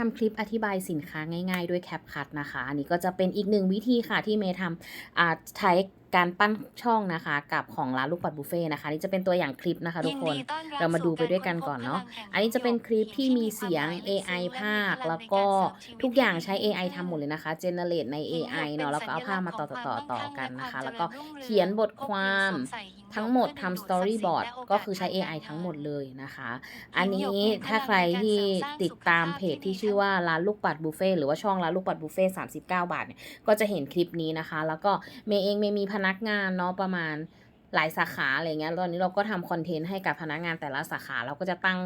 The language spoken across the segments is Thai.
ทำคลิปอธิบายสินค้าง่ายๆ ด้วยแคปคัดนะคะ อันนี้ก็จะเป็นอีกหนึ่งวิธีค่ะที่เมย์ทำอ่าใช้ การปั้นช่องนะคะ กับของร้านลูกปัดบุฟเฟ่ต์นะคะนี่จะเป็นตัวอย่างคลิปนะคะ ทุกคนเรามาดูไปด้วยกันก่อนเนาะอันนี้จะเป็นคลิปที่มีเสียง AI ภาค แล้วก็ทุกอย่างใช้ AI ทำหมดเลยนะคะ generate ใน AI เนาะแล้วก็เอาภาพมาต่อต่อต่อต่อกันนะคะ แล้วก็เขียนบทความทั้งหมดทำ storyboard ก็คือใช้ AI ทั้งหมดเลยนะคะ อันนี้ถ้าใครที่ติดตามเพจที่ชื่อว่าร้านลูกปัดบุฟเฟ่ต์หรือว่าช่องร้านลูกปัดบุฟเฟ่ต์39บาทเนี่ยก็จะเห็นคลิปนี้นะคะ แล้วก็เมย์เองเมย์มีพนักงานเนาะประมาณหลายสาขาอะไรเงี้ยตอนนี้เราก็ทำคอนเทนต์ให้กับพนักงานแต่ละสาขาเราก็จะตั้ง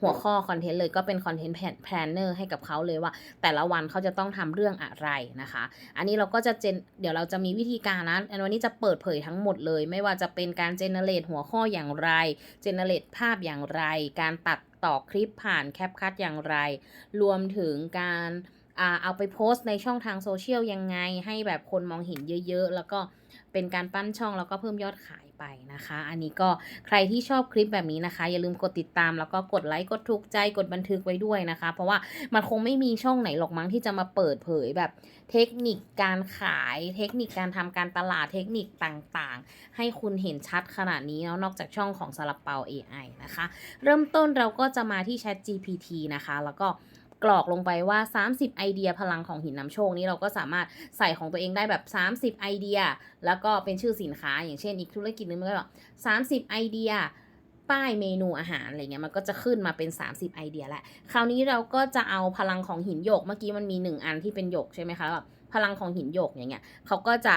หัวข้อคอนเทนต์เลยก็เป็นคอนเทนต์แพลนเนอร์ให้กับเขาเลยว่า แต่ละวันเขาจะต้องทำเรื่องอะไรนะคะ อันนี้เราก็จะเจนเดี๋ยวเราจะมีวิธีการนะอันวันนี้จะเปิดเผยทั้งหมดเลย ไม่ว่าจะเป็นการเจเนเรตหัวข้ออย่างไรเจเนเรตภาพอย่างไร การตัดต่อคลิปผ่านแคปคัดอย่างไร รวมถึงการ เอาไปโพสต์ในช่องทางโซเชียลยังไง ให้แบบคนมองเห็นเยอะๆ แล้วก็เป็นการปั้นช่องแล้วก็เพิ่มยอดขายไปนะคะ อันนี้ก็ใครที่ชอบคลิปแบบนี้นะคะ อย่าลืมกดติดตามแล้วก็กดไลค์กดถูกใจกดบันทึกไว้ด้วยนะคะ เพราะว่ามันคงไม่มีช่องไหนหรอกมั้งที่จะมาเปิดเผยแบบเทคนิคการขาย เทคนิคการทำการตลาดเทคนิคต่างๆ ให้คุณเห็นชัดขนาดนี้แล้วนอกจากช่องของซาลาเปา AI นะคะ เริ่มต้นเราก็จะมาที่ Chat GPT นะคะ แล้วก็ กรอกลงไปว่า 30 ไอเดียพลังของหินน้ำโชคนี้เราก็สามารถใส่ของตัวเองได้แบบ 30 ไอเดีย แล้วก็เป็นชื่อสินค้า อย่างเช่นอีกธุรกิจนึงมันก็แบบ30ไอเดียป้ายเมนูอาหารอะไรเงี้ยมันก็จะขึ้นมาเป็น 30 ไอเดียแหละคราวนี้เราก็จะเอาพลังของหินหยกเมื่อกี้มันมี 1 อันที่เป็นหยกใช่ไหมคะแบบพลังของหินหยกอย่างเงี้ยเขาก็จะ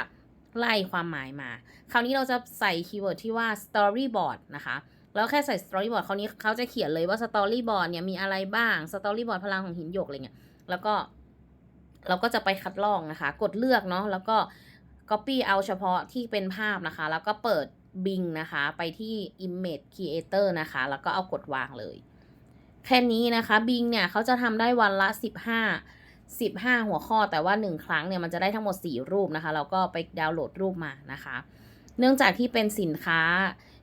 ไล่ความหมายมา คราวนี้เราจะใส่คีย์เวิร์ดที่ว่า storyboard นะคะ แล้วแค่ใส่ storyboard ครานี้เขาจะเขียนเลยว่า storyboard เนี่ยมีอะไรบ้าง storyboard พลังของหินหยกอะไรเงี้ยแล้วก็เราก็จะไปคัดลอกนะคะ กดเลือกเนาะแล้วก็ copy เอาเฉพาะที่เป็นภาพนะคะ แล้วก็เปิด Bing นะคะ ไปที่ image creator นะคะ แล้วก็เอากดวางเลย แค่นี้นะคะ Bing เนี่ยเขาจะทำได้วันละ 15 15 หัวข้อแต่ว่า 1 ครั้งเนี่ยมันจะได้ทั้งหมด 4 รูปนะคะ เราก็ไปดาวน์โหลดรูปมานะคะ เนื่องจากที่เป็นสินค้า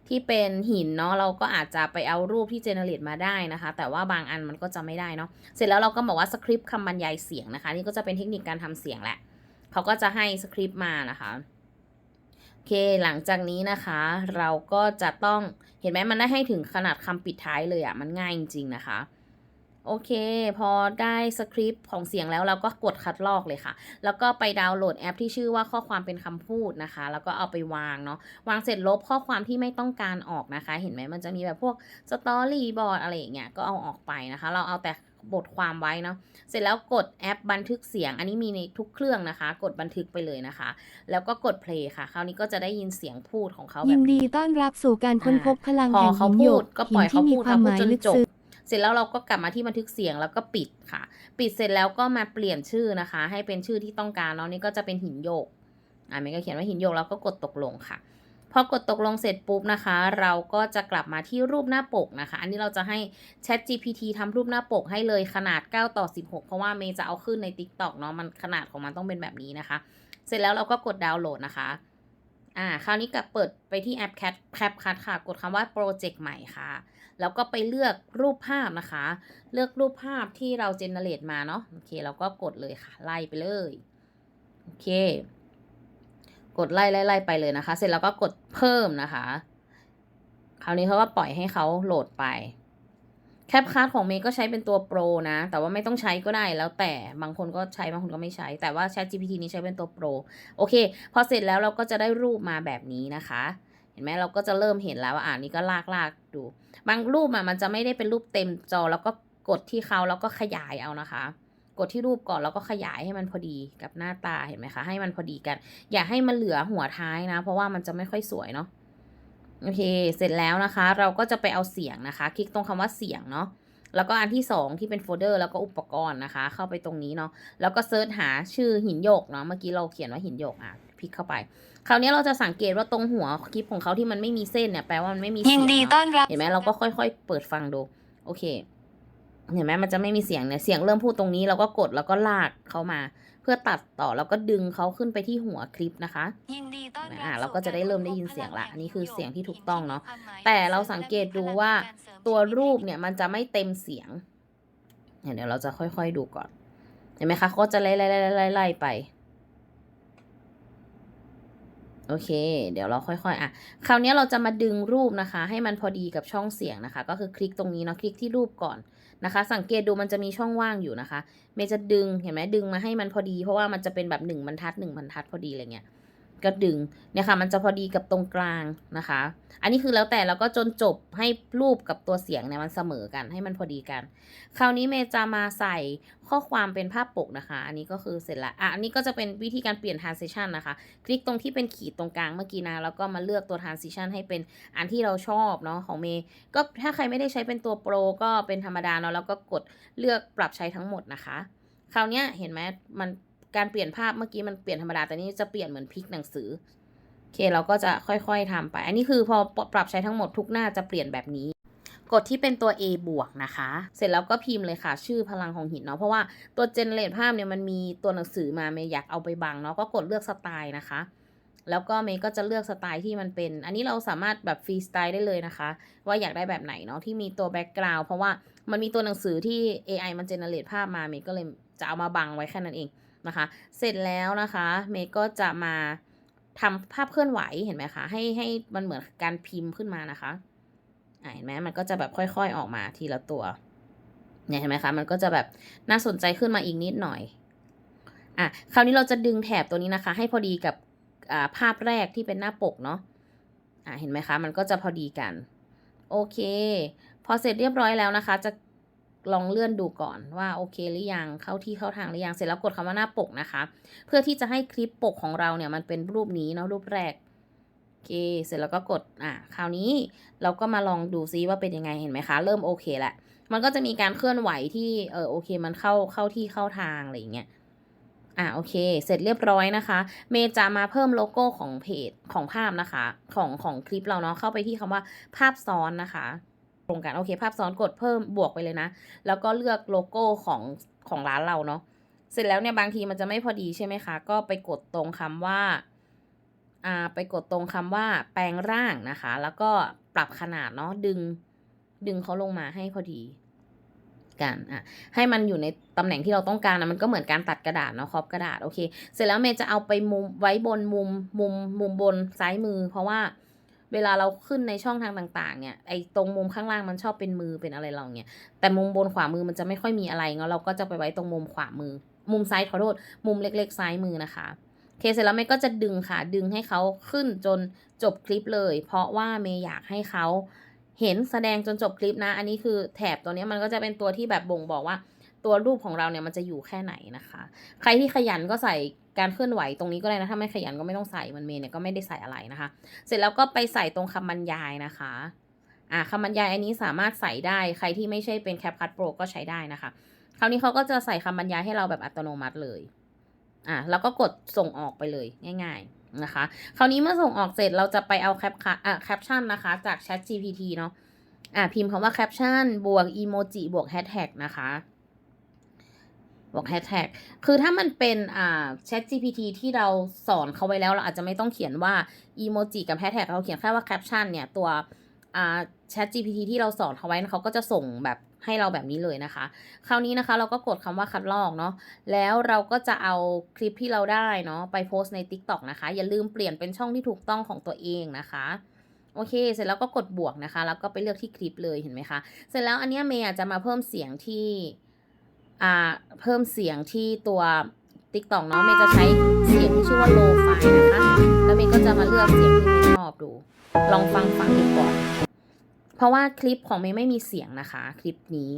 ที่เป็นหินเนาะเราก็อาจจะไปเอารูปที่เจเนเรตมาได้นะคะ แต่ว่าบางอันมันก็จะไม่ได้เนาะเสร็จแล้วเราก็บอกว่าสคริปต์คำบรรยายเสียงนะคะ นี่ก็จะเป็นเทคนิคการทำเสียงแหละเขาก็จะให้สคริปต์มานะคะโอเคหลังจากนี้นะคะ เราก็จะต้องเห็นไหมมันได้ให้ถึงขนาดคำปิดท้ายเลยอะ่ะมันง่ายจริงๆนะคะ โอเค พอได้สคริปต์ของเสียงแล้วเราก็กดคัดลอกเลยค่ะ แล้วก็ไปดาวน์โหลดแอปที่ชื่อว่าข้อความเป็นคำพูดนะคะ แล้วก็เอาไปวางเนาะ วางเสร็จลบข้อความที่ไม่ต้องการออกนะคะ เห็นไหมมันจะมีแบบพวกสตอรี่บอร์ดอะไรอย่างเงี้ย ก็เอาออกไปนะคะ เราเอาแต่บทความไว้เนาะ เสร็จแล้วกดแอปบันทึกเสียง อันนี้มีในทุกเครื่องนะคะ กดบันทึกไปเลยนะคะ แล้วก็กดเพลย์ค่ะ คราวนี้ก็จะได้ยินเสียงพูดของเขาแบยิบนนี้ดีต้อนรับสู่การค้นพบพลังพอแห่งเขาหินหพูยดกก็ปล่อยหินเขาที่มีพูดความเขาหพูดมายจนลึกจบซึ้งเส ร็จแล้วเราก็กลับมาที่บันทึกเสียงแล้วก็ปิดค่ะ ปิดเสร็จแล้วก็มาเปลี่ยนชื่อนะคะ ให้เป็นชื่อที่ต้องการเนาะนี่ก็จะเป็นหินโยกอ่าเมย์ก็เขียนว่าหินโยกแล้วก็กดตกลงค่ะพอกดตกลงเสร็จปุ๊บนะคะ เราก็จะกลับมาที่รูปหน้าปกนะคะ อันนี้เราจะให้ Chat GPT ทำรูปหน้าปกให้เลยขนาด 9 ต่อ 16 เพราะว่าเมย์จะเอาขึ้นใน TikTok เนาะมันขนาดของมันต้องเป็นแบบนี้นะคะ เสร็จแล้วเราก็กดดาวน์โหลดนะคะ อ่า คราวนี้กลับเปิดไปที่แอป Cat แคปคัดค่ะ กดคำว่าโปรเจกต์ใหม่ค่ะ แล้วก็ไปเลือกรูปภาพนะคะ เลือกรูปภาพที่เราเจเนเรตมาเนาะ โอเค เราก็กดเลยค่ะ ไล่ไปเลย โอเค กดไล่ไล่ไล่ไปเลยนะคะ เสร็จแล้วก็กดเพิ่มนะคะ คราวนี้เขาก็ปล่อยให้เขาโหลดไป แคปคัดของเมย์ก็ใช้เป็นตัวโปรนะ แต่ว่าไม่ต้องใช้ก็ได้แล้วแต่บางคนก็ใช้บางคนก็ไม่ใช้ แต่ว่า Chat GPT นี้ใช้เป็นตัวโปรโอเค พอเสร็จแล้วเราก็จะได้รูปมาแบบนี้นะคะ เห็นไหมเราก็จะเริ่มเห็นแล้วว่าอ่านี่ก็ลากลากดู บางรูปอะมันจะไม่ได้เป็นรูปเต็มจอ แล้วก็กดที่เขาแล้วก็ขยายเอานะคะ กดที่รูปก่อนแล้วก็ขยายให้มันพอดีกับหน้าตาเห็นไหมคะให้มันพอดีกัน อย่าให้มันเหลือหัวท้ายนะ เพราะว่ามันจะไม่ค่อยสวยเนาะ โอเค เสร็จแล้วนะคะ เราก็จะไปเอาเสียงนะคะ คลิกตรงคำว่าเสียงเนาะ แล้วก็อันที่สองที่เป็นโฟลเดอร์แล้วก็อุปกรณ์นะคะ เข้าไปตรงนี้เนาะ แล้วก็เซิร์ชหาชื่อหินโยกเนาะ เมื่อกี้เราเขียนว่าหินโยกอะพลิกเข้าไป คราวนี้เราจะสังเกตว่าตรงหัวคลิปของเขาที่มันไม่มีเส้นเนี่ยแปลว่ามันไม่มีเสียิยนงดีเนาะต้อนรับเห็นไหมเราก็ค่อย ๆ เปิดฟังดู โอเค เห็นไหมมันจะไม่มีเสียงเนี่ย เสียงเริ่มพูดตรงนี้เราก็กดแล้วก็ลากเขามา เพื่อตัดต่อแล้วก็ดึงเขาขึ้นไปที่หัวคลิปนะคะยินดีต้อนรับอ่าเราก็จะได้เริ่มได้ยินเสียงละอันนี้คือเสียงที่ถูกต้องเนาะแต่เราสังเกตดูว่าตัวรูปเนี่ยมันจะไม่เต็มเสียงเนี่ยเดี๋ยวเราจะค่อยๆดูก่อนเห็นไหมคะเขาก็จะไล่ไล่ไล่ไล่ไล่ไปโอเค เดี๋ยวเราค่อย ๆ อะ คราวนี้เราจะมาดึงรูปนะคะ ให้มันพอดีกับช่องเสียงนะคะ ก็คือคลิกตรงนี้เนาะ คลิกที่รูปก่อน นะคะ สังเกตดูมันจะมีช่องว่างอยู่นะคะ เมย์จะดึงเห็นไหมดึงมาให้มันพอดี เพราะว่ามันจะเป็นแบบหนึ่งบรรทัดหนึ่งบรรทัดพอดีอะไรเงี้ย ก็ดึงเนี่ยค่ะมันจะพอดีกับตรงกลางนะคะ อันนี้คือแล้วแต่เราก็จนจบให้รูปกับตัวเสียงเนี่ยมันเสมอกันให้มันพอดีกัน คราวนี้เมย์จะมาใส่ข้อความเป็นภาพปกนะคะ อันนี้ก็คือเสร็จละอะอันนี้ก็จะเป็นวิธีการเปลี่ยน transition นะคะ คลิกตรงที่เป็นขีดตรงกลางเมื่อกี้นะแล้วก็มาเลือกตัว transition ให้เป็นอันที่เราชอบเนาะของเมย์ก็ถ้าใครไม่ได้ใช้เป็นตัวโปรก็เป็นธรรมดาเนาะแล้วก็กดเลือกปรับใช้ทั้งหมดนะคะ คราวนี้เห็นไหมมัน การเปลี่ยนภาพเมื่อกี้มันเปลี่ยนธรรมดาแต่นี่จะเปลี่ยนเหมือนพลิกหนังสือโอเคเราก็จะค่อยๆทำไป อันนี้คือพอปรับใช้ทั้งหมดทุกหน้าจะเปลี่ยนแบบนี้ กดที่เป็นตัว A บวกนะคะ เสร็จแล้วก็พิมพ์เลยค่ะ ชื่อพลังของหินเนาะเพราะว่าตัวเจเนเรตภาพเนี่ยมันมีตัวหนังสือมาเมย์อยากเอาไปบังเนาะก็กดเลือกสไตล์นะคะแล้วก็เมย์ก็จะเลือกสไตล์ที่มันเป็น อันนี้เราสามารถแบบฟรีสไตล์ได้เลยนะคะ ว่าอยากได้แบบไหนเนาะที่มีตัวแบ็กกราวด์เพราะว่ามันมีตัวหนังสือที่ AI มันเจเนเรตภาพมาเมย์ก็เลยจะเอามาบังไว้แค่นั้นเอง นะคะ เสร็จแล้วนะคะเมย์ก็จะมาทำภาพเคลื่อนไหวเห็นไหมคะให้ให้มันเหมือนการพิมพ์ขึ้นมานะคะเห็นไหมมันก็จะแบบค่อย ๆออกมาทีละตัวเนี่ยเห็นไหมคะมันก็จะแบบน่าสนใจขึ้นมาอีกนิดหน่อยอะคราวนี้เราจะดึงแถบตัวนี้นะคะ ให้พอดีกับอ่าภาพแรกที่เป็นหน้าปกเนาะอ่าเห็นไหมคะ มันก็จะพอดีกัน โอเค พอเสร็จเรียบร้อยแล้วนะคะ จะ ลองเลื่อนดูก่อนว่าโอเคหรือยังเข้าที่เข้าทางหรือยังเสร็จแล้วกดคำว่าหน้าปกนะคะ เพื่อที่จะให้คลิปปกของเราเนี่ยมันเป็นรูปนี้เนาะรูปแรกโอเค เสร็จแล้วก็กดอะคราวนี้เราก็มาลองดูซิว่าเป็นยังไงเห็นไหมคะ เริ่มโอเคแหละมันก็จะมีการเคลื่อนไหวที่เออโอเค มันเข้าเข้าที่เข้าทางอะไรอย่างเงี้ยอะโอเค เสร็จเรียบร้อยนะคะ เมจะมาเพิ่มโลโก้ของเพจของภาพนะคะ ของของคลิปเราเนาะเข้าไปที่คำว่าภาพซ้อนนะคะ รงกัน โอเค ภาพซ้อนกดเพิ่มบวกไปเลยนะ แล้วก็เลือกโลโก้ของของร้านเราเนาะ เสร็จแล้วเนี่ยบางทีมันจะไม่พอดีใช่ไหมคะ ก็ไปกดตรงคำว่า อ่า ไปกดตรงคำว่าแปลงร่างนะคะ แล้วก็ปรับขนาดเนาะ ดึง ดึงเขาลงมาให้พอดีกันอะให้มันอยู่ในตำแหน่งที่เราต้องการนะมันก็เหมือนการตัดกระดาษเนาะครอบกระดาษโอเค เสร็จแล้วเมย์จะเอาไปมุมไว้บนมุมมุมมุมบนซ้ายมือ เพราะว่า เวลาเราขึ้นในช่องทางต่างๆ เนี่ยไอ้ตรงมุมข้างล่างมันชอบเป็นมือเป็นอะไรเราเนี่ยแต่มุมบนขวามือมันจะไม่ค่อยมีอะไรเนาะเราก็จะไปไว้ตรงมุมขวามือ มุมซ้ายขอโทษมุมเล็ก ๆ ซ้ายมือนะคะเคเสร็จแล้วเมย์ก็จะดึงค่ะดึงให้เขาขึ้นจนจบคลิปเลย เพราะว่าเมย์อยากให้เขาเห็นแสดงจนจบคลิปนะ อันนี้คือแถบตัวนี้มันก็จะเป็นตัวที่แบบบ่งบอกว่า ตัวรูปของเราเนี่ยมันจะอยู่แค่ไหนนะคะ ใครที่ขยันก็ใส่การเคลื่อนไหวตรงนี้ก็ได้นะ ถ้าไม่ขยันก็ไม่ต้องใส่มันเมย์เนี่ยก็ไม่ได้ใส่อะไรนะคะ เสร็จแล้วก็ไปใส่ตรงคำบรรยายนะคะอ่าคำบรรยายอันนี้สามารถใส่ได้ใครที่ไม่ใช่เป็น CapCut Pro ก็ใช้ได้นะคะ คราวนี้เขาก็จะใส่คำบรรยายให้เราแบบอัตโนมัติเลยอะแล้วก็กดส่งออกไปเลยง่าย ๆนะคะ คราวนี้เมื่อส่งออกเสร็จเราจะไปเอาแคปคัอะแคปชั่นนะคะ จาก Chat GPT เนาะอะพิมพ์คำว่าแคปชั่นบวกอีโมจิบวกแฮชแท็กนะคะ บวกแฮชแท็กคือถ้ามันเป็นอ่า Chat GPT ที่เราสอนเขาไว้แล้วเราอาจจะไม่ต้องเขียนว่าอีโมจิกับแฮชแท็กเราเขียนแค่ว่าแคปชั่นเนี่ยตัวอ่า Chat GPT ที่เราสอนเขาไว้เขาก็จะส่งแบบให้เราแบบนี้เลยนะคะ คราวนี้นะคะเราก็กดคำว่าคัดลอกเนาะ แล้วเราก็จะเอาคลิปที่เราได้เนาะไปโพสต์ใน TikTok นะคะ อย่าลืมเปลี่ยนเป็นช่องที่ถูกต้องของตัวเองนะคะ โอเค เสร็จแล้วก็กดบวกนะคะ แล้วก็ไปเลือกที่คลิปเลยเห็นไหมคะ เสร็จแล้วอันนี้เมย์จะมาเพิ่มเสียงที่ เพิ่มเสียงที่ตัว TikTok เนาะเมย์จะใช้เสียงที่ชื่อว่า low fi นะคะ แล้วเมย์ก็จะมาเลือกเสียงที่เมย์ชอบดู ลองฟังฟังดูก่อน เพราะว่าคลิปของเมย์ไม่มีเสียงนะคะ คลิปนี้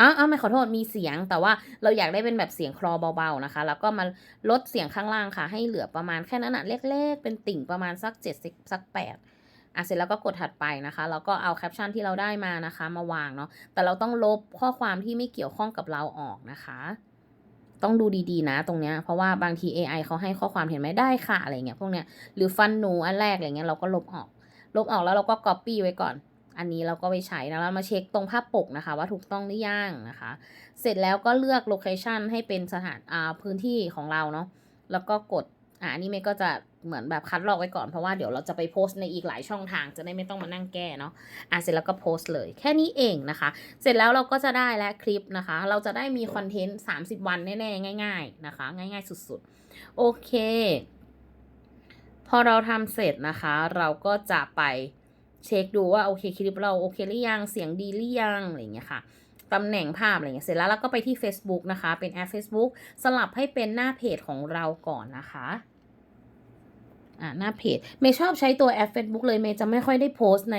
อ้าวอ้าวไม่ขอโทษมีเสียง แต่ว่าเราอยากได้เป็นแบบเสียงคลอเบาๆนะคะ แล้วก็มาลดเสียงข้างล่างค่ะ ให้เหลือประมาณแค่นั้นนะเล็ก ๆ เป็นติ่งประมาณสักเจ็ดสักแปด อะเสร็จแล้วก็กดถัดไปนะคะ แล้วก็เอาแคปชั่นที่เราได้มานะคะ มาวางเนาะ แต่เราต้องลบข้อความที่ไม่เกี่ยวข้องกับเราออกนะคะ ต้องดูดีๆนะตรงเนี้ย เพราะว่าบางที AI เขาให้ข้อความเห็นไหมได้ค่ะอะไรเงี้ยพวกเนี้ย หรือฟันหนูอันแรกอะไรเงี้ยเราก็ลบออก ลบออกแล้วเราก็ copy ไว้ก่อนอันนี้เราก็ไปใช้นะแล้วมาเช็คตรงภาพปกนะคะ ว่าถูกต้องหรือยังนะคะ เสร็จแล้วก็เลือกโลเคชันให้เป็นสถานอ่าพื้นที่ของเราเนาะแล้วก็กด อะอันนี้เมย์ก็จะเหมือนแบบคัดลอกไว้ก่อนเพราะว่าเดี๋ยวเราจะไปโพสต์ในอีกหลายช่องทางจะได้ไม่ต้องมานั่งแก้เนาะอะเสร็จแล้วก็โพสต์เลยแค่นี้เองนะคะ เสร็จแล้วเราก็จะได้แล้วคลิปนะคะ เราจะได้มีคอนเทนต์30 วันแน่ๆง่าย ๆนะคะ ง่าย ๆ สุดๆ โอเค พอเราทำเสร็จนะคะ เราก็จะไปเช็คดูว่าโอเคคลิปเราโอเคหรือยังเสียงดีหรือยังอะไรอย่างเงี้ยค่ะ ตำแหน่งภาพอะไรเงี้ยเสร็จแล้วเราก็ไปที่ Facebook นะคะ เป็นแอป Facebook สลับให้เป็นหน้าเพจของเราก่อนนะคะอ่าหน้าเพจเมย์ชอบใช้ตัวแอป Facebook เลยเมย์จะไม่ค่อยได้โพสต์ใน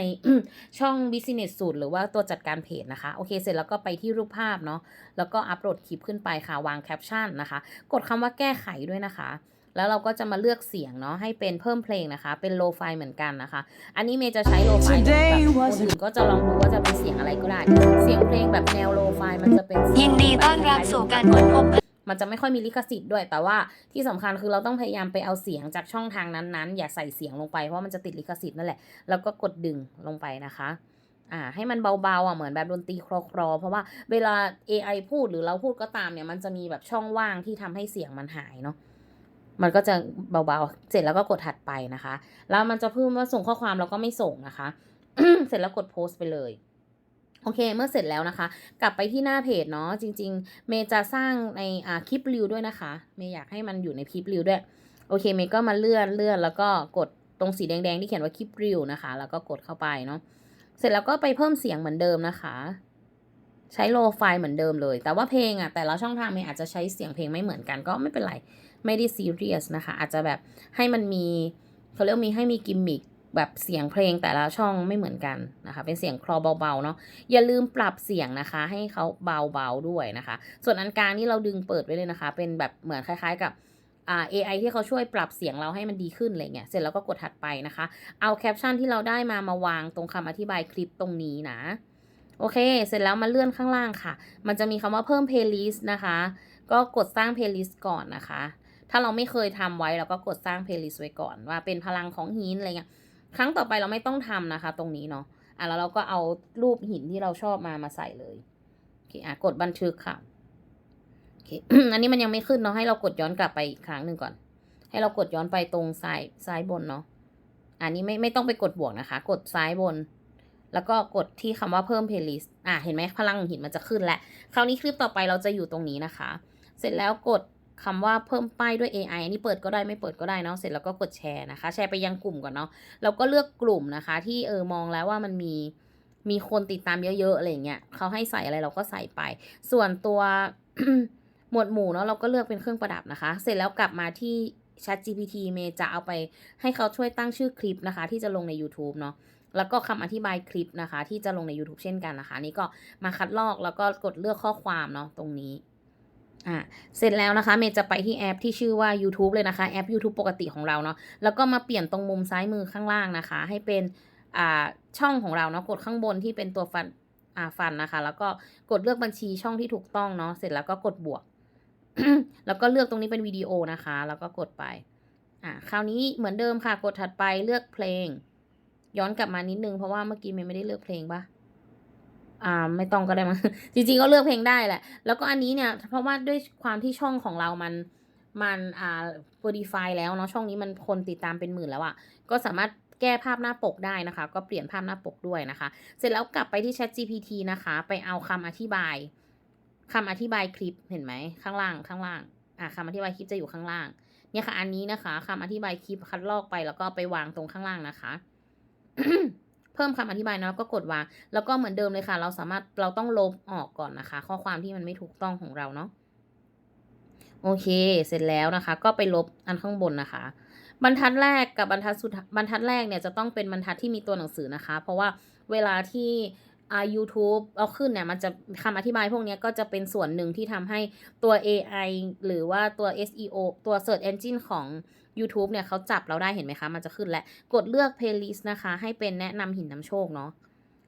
ช่อง Business สูตรหรือว่าตัวจัดการเพจนะคะ โอเค เสร็จแล้วก็ไปที่รูปภาพเนาะแล้วก็อัปโหลดคลิปขึ้นไปค่ะ วางแคปชั่นนะคะ กดคำว่าแก้ไขด้วยนะคะ แล้วเราก็จะมาเลือกเสียงเนาะให้เป็นเพิ่มเพลงนะคะ เป็นโลไฟเหมือนกันนะคะ อันนี้เมย์จะใช้โลไฟแบบคนอื่นก็จะลองดูว่าจะเป็นเสียงอะไรก็ได้ เสียงเพลงแบบแนวโลไฟมันจะเป็นเสียิงนดีต้อนรับสู่การค้นพบมันจะไม่ค่อยมีลิขสิทธิ์ด้วย แต่ว่าที่สำคัญคือเราต้องพยายามไปเอาเสียงจากช่องทางนั้นๆ อย่าใส่เสียงลงไปเพราะมันจะติดลิขสิทธิ์นั่นแหละ แล้วก็กดดึงลงไปนะคะอ่าให้มันเบาๆอะเหมือนแบบดนตรีคลอๆเพราะว่าเวลา AI พูดหรือเราพูดก็ตามเนี่ยมันจะมีแบบช่องว่างที่ทำให้เสียงมันหายเนาะ มันก็จะเบาๆ เสร็จแล้วก็กดถัดไปนะคะ แล้วมันจะพูดว่าส่งข้อความเราก็ไม่ส่งนะคะ เสร็จแล้วกดโพสต์ไปเลยโอเค เมื่อเสร็จแล้วนะคะ กลับไปที่หน้าเพจเนาะจริง ๆ เมย์จะสร้างในอ่าคลิปรีวด้วยนะคะ เมย์อยากให้มันอยู่ในคลิปรีวด้วย โอเค เมย์ก็มาเลื่อนเลื่อนแล้วก็กดตรงสีแดงๆ ที่เขียนว่าคลิปรีวนะคะ แล้วก็กดเข้าไปเนาะเสร็จแล้วก็ไปเพิ่มเสียงเหมือนเดิมนะคะ ใช้โลไฟเหมือนเดิมเลย แต่ว่าเพลงอะแต่ละช่องทางเมย์อาจจะใช้เสียงเพลงไม่เหมือนกันก็ไม่เป็นไร ไม่ได้ซีเรียสนะคะ อาจจะแบบให้มันมีเขาเรียกมีให้มีกิมมิคแบบเสียงเพลงแต่ละช่องไม่เหมือนกันนะคะ เป็นเสียงคลอเบาๆเนาะอย่าลืมปรับเสียงนะคะ ให้เขาเบาๆด้วยนะคะ ส่วนอันกลางนี่เราดึงเปิดไว้เลยนะคะ เป็นแบบเหมือนคล้าย ๆ กับอ่า AI ที่เขาช่วยปรับเสียงเราให้มันดีขึ้นอะไรเงี้ยเสร็จแล้วก็กดถัดไปนะคะ เอาแคปชั่นที่เราได้มามาวางตรงคำอธิบายคลิปตรงนี้นะ โอเค เสร็จแล้วมาเลื่อนข้างล่างค่ะ มันจะมีคำว่าเพิ่ม playlist นะคะ ก็กดสร้าง playlist ก่อนนะคะ ถ้าเราไม่เคยทำไว้เราก็กดสร้าง playlist ไว้ก่อนว่าเป็นพลังของหินอะไรเงี้ย ครั้งต่อไปเราไม่ต้องทำนะคะ ตรงนี้เนาะ อะแล้วเราก็เอารูปหินที่เราชอบมามาใส่เลย โอเค อะกดบันทึกค่ะ โอเค อันนี้มันยังไม่ขึ้นเนาะ ให้เรากดย้อนกลับไปอีกครั้งหนึ่งก่อน ให้เรากดย้อนไปตรงซ้ายซ้ายบนเนาะ อันนี้ไม่ไม่ต้องไปกดบวกนะคะ กดซ้ายบนแล้วก็กดที่คำว่าเพิ่ม playlist อะ เห็นไหมพลังหินมันจะขึ้นแล้ว คราวนี้คลิปต่อไปเราจะอยู่ตรงนี้นะคะ เสร็จแล้วกด คำว่าเพิ่มป้ายด้วย AI อันนี้เปิดก็ได้ไม่เปิดก็ได้เนาะเสร็จแล้วก็กดแชร์นะคะ แชร์ไปยังกลุ่มก่อนเนาะเราก็เลือกกลุ่มนะคะ ที่เออมองแล้วว่ามันมีมีคนติดตามเยอะๆอะไรอย่างเงี้ยเขาให้ใส่อะไรเราก็ใส่ไป ส่วนตัวหมวดหมู่เนาะเราก็เลือกเป็นเครื่องประดับนะคะ เสร็จแล้วกลับมาที่ Chat GPT เมจะเอาไปให้เขาช่วยตั้งชื่อคลิปนะคะ ที่จะลงใน YouTube เนาะแล้วก็คำอธิบายคลิปนะคะ ที่จะลงใน YouTube เช่นกันนะคะ นี่ก็มาคัดลอกแล้วก็กดเลือกข้อความเนาะตรงนี้ อะเสร็จแล้วนะคะเมย์จะไปที่แอปที่ชื่อว่า YouTube เลยนะคะ แอป YouTube ปกติของเราเนาะแล้วก็มาเปลี่ยนตรงมุมซ้ายมือข้างล่างนะคะ ให้เป็นอ่าช่องของเราเนาะกดข้างบนที่เป็นตัวฟันอ่าฟันนะคะ แล้วก็กดเลือกบัญชีช่องที่ถูกต้องเนาะเสร็จแล้วก็กดบวก แล้วก็เลือกตรงนี้เป็นวิดีโอนะคะ แล้วก็กดไปอ่าคราวนี้เหมือนเดิมค่ะกดถัดไปเลือกเพลง ย้อนกลับมานิดนึงเพราะว่าเมื่อกี้เมย์ไม่ได้เลือกเพลงปะ อ่าไม่ต้องก็ได้มั้งจริงๆก็เลือกเพลงได้แหละ แล้วก็อันนี้เนี่ย เพราะว่าด้วยความที่ช่องของเรามันมันอ่า verify แล้วเนาะช่องนี้มันคนติดตามเป็นหมื่นแล้วอะ่ะ ก็สามารถแก้ภาพหน้าปกได้นะคะ ก็เปลี่ยนภาพหน้าปกด้วยนะคะ เสร็จแล้วกลับไปที่ Chat GPT นะคะ ไปเอาคำอธิบายคำอธิบายคลิปเห็นไหมข้างล่างข้างล่างอ่าคำอธิบายคลิปจะอยู่ข้างล่าง เนี่ยค่ะ อันนี้นะคะคำอธิบายคลิปคัดลอกไปแล้วก็ไปวางตรงข้างล่างนะคะ พิ่มคำอธิบายนะแล้วก็กดวาง แล้วก็เหมือนเดิมเลยค่ะ เราสามารถเราต้องลบออกก่อนนะคะ ข้อความที่มันไม่ถูกต้องของเราเนาะโอเค เสร็จแล้วนะคะ ก็ไปลบอันข้างบนนะคะ บรรทัดแรกกับบรรทัดสุดบรรทัดแรกเนี่ยจะต้องเป็นบรรทัดที่มีตัวหนังสือนะคะ เพราะว่าเวลาที่อ่า YouTube เอาขึ้นเนี่ยมันจะคำอธิบายพวกนี้ก็จะเป็นส่วนหนึ่งที่ทำให้ตัว AI หรือว่าตัว SEO ตัว Search Engine ของ YouTube เนี่ยเขาจับเราได้เห็นไหมคะ มันจะขึ้นและ กดเลือก playlist นะคะ ให้เป็นแนะนำหินนำโชคเนาะ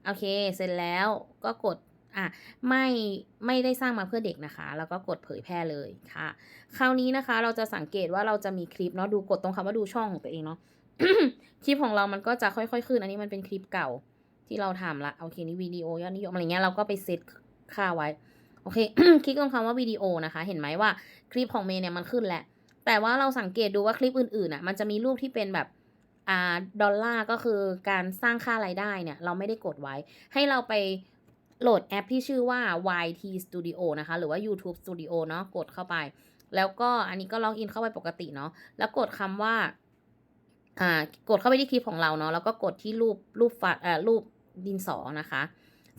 โอเค เสร็จแล้วก็กดอะไม่ไม่ได้สร้างมาเพื่อเด็กนะคะ แล้วก็กดเผยแพร่เลยค่ะ คราวนี้นะคะเราจะสังเกตว่าเราจะมีคลิปเนาะดูกดตรงคำว่าดูช่องของตัวเองเนาะคลิปของเรามันก็จะค่อยๆขึ้น อันนี้มันเป็นคลิปเก่าที่เราทำละโอเคนี่วิดีโอยอดนิยมอะไรเงี้ยเราก็ไปเซตค่าไว้โอเค คลิกตรงคำว่าวิดีโอนะคะ เห็นไหมว่าคลิปของเมย์เนี่ยมันขึ้นแล้ว แต่ว่าเราสังเกตดูว่าคลิปอื่นๆอะมันจะมีรูปที่เป็นแบบอ่าดอลลาร์ก็คือการสร้างค่ารายได้เนี่ย เราไม่ได้กดไว้ ให้เราไปโหลดแอปที่ชื่อว่า YT Studio นะคะ หรือว่า YouTube Studio เนาะกดเข้าไป แล้วก็อันนี้ก็ล็อกอินเข้าไปปกติเนาะแล้วกดคำว่าอ่ากดเข้าไปที่คลิปของเราเนาะแล้วก็กดที่รูปรูปฝัดอ่อรูปดินสอนะคะ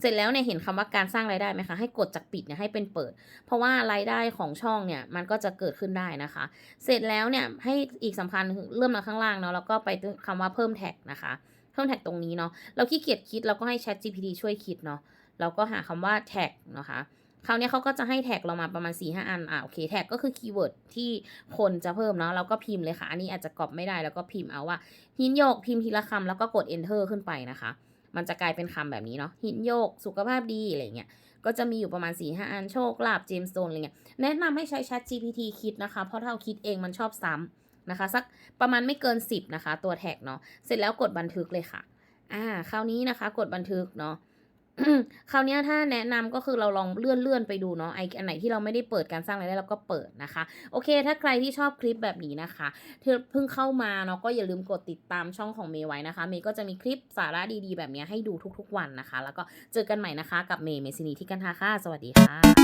เสร็จแล้วเนี่ยเห็นคำว่าการสร้างรายได้ไหมคะ ให้กดจากปิดเนี่ยให้เป็นเปิด เพราะว่ารายได้ของช่องเนี่ยมันก็จะเกิดขึ้นได้นะคะ เสร็จแล้วเนี่ยให้อีกสำคัญเริ่มมาข้างล่างเนาะแล้วก็ไปคำว่าเพิ่มแท็กนะคะ เพิ่มแท็กตรงนี้เนาะเราขี้เกียจคิดเราก็ให้ Chat GPT ช่วยคิดเนาะเราก็หาคำว่าแท็กนะคะคราวนี้เขาก็จะให้แท็กเรามาประมาณ4ีหอัน อ่าโอเค แท็กก็คือคีย์เวิร์ดที่คนจะเพิ่มเนาะเราก็พิมพ์เลยค่ะ อันนี้อาจจะกรอบไม่ได้แล้วก็พิมพ์เอาว่าหินโยกพิมพ์ทีละคำแล้วก็กด enter ขึ้นไปนะคะ มันจะกลายเป็นคำแบบนี้เนาะหินโยกสุขภาพดีอะไรเงี้ยก็จะมีอยู่ประมาณ4ีหอันโชคลาภเจมส์โซนอะไรเงี้ยแนะนำให้ใช้ Chat GPT คิดนะคะ เพราะถ้าเราคิดเองมันชอบซ้ำนะคะ สักประมาณไม่เกิน 10 นะคะ ตัวแท็กเนาะเสร็จแล้วกดบันทึกเลยค่ะอ่าคราวนี้นะคะ กดบันทึกเนาะ คราวนี้ถ้าแนะนำก็คือเราลองเลื่อนเลื่อนๆไปดูเนาะไออันไหนที่เราไม่ได้เปิดการสร้างรายได้เราก็เปิดนะคะ โอเค ถ้าใครที่ชอบคลิปแบบนี้นะคะที่เพิ่งเข้ามาเนาะก็อย่าลืมกดติดตามช่องของเมย์ไว้นะคะ เมย์ก็จะมีคลิปสาระดีๆ แบบนี้ให้ดูทุกๆวันนะคะ แล้วก็เจอกันใหม่นะคะกับเมย์เมซินีที่กันทาค่ะสวัสดีค่ะ